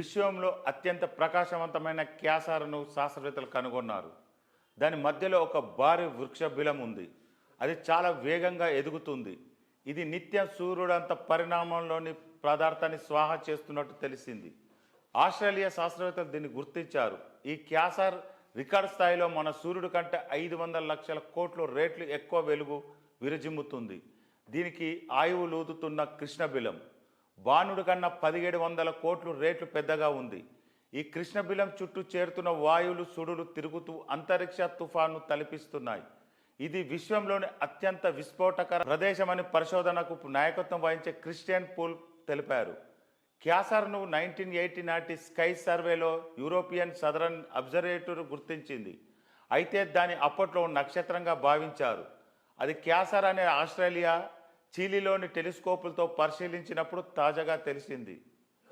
విశ్వంలో అత్యంత ప్రకాశవంతమైన క్యాసార్ను శాస్త్రవేత్తలు కనుగొన్నారు. దాని మధ్యలో ఒక భారీ వృక్ష బిలం ఉంది. అది చాలా వేగంగా ఎదుగుతుంది. ఇది నిత్యం సూర్యుడంత పరిణామంలోని పదార్థాన్ని స్వాహ చేస్తున్నట్టు తెలిసింది. ఆస్ట్రేలియా శాస్త్రవేత్తలు దీన్ని గుర్తించారు. ఈ క్యాసార్ రికార్డ్ స్థాయిలో మన సూర్యుడి కంటే ఐదు వందల లక్షల కోట్ల రేట్లు ఎక్కువ వెలుగు విరజిమ్ముతుంది. దీనికి ఆయువు లూదుతున్న కృష్ణబిలం. బాణుడు కన్నా పదిహేడు వందల కోట్లు రేట్లు పెద్దగా ఉంది. ఈ కృష్ణబిలం చుట్టూ చేరుతున్న వాయువులు సుడులు తిరుగుతూ అంతరిక్ష తుఫాను తలపిస్తున్నాయి. ఇది విశ్వంలోని అత్యంత విస్ఫోటకర ప్రదేశమని పరిశోధనకు నాయకత్వం వహించే క్రిస్టియన్ పూల్ తెలిపారు. క్యాసర్ను నైన్టీన్ ఎయిటీ నాటి స్కై సర్వేలో యూరోపియన్ సదరన్ అబ్జర్వేటరీ గుర్తించింది. అయితే దాని అప్పట్లో నక్షత్రంగా భావించారు. అది క్యాసర్ అనే ఆస్ట్రేలియా చీలీలోని టెలిస్కోపులతో పరిశీలించినప్పుడు తాజాగా తెలిసింది.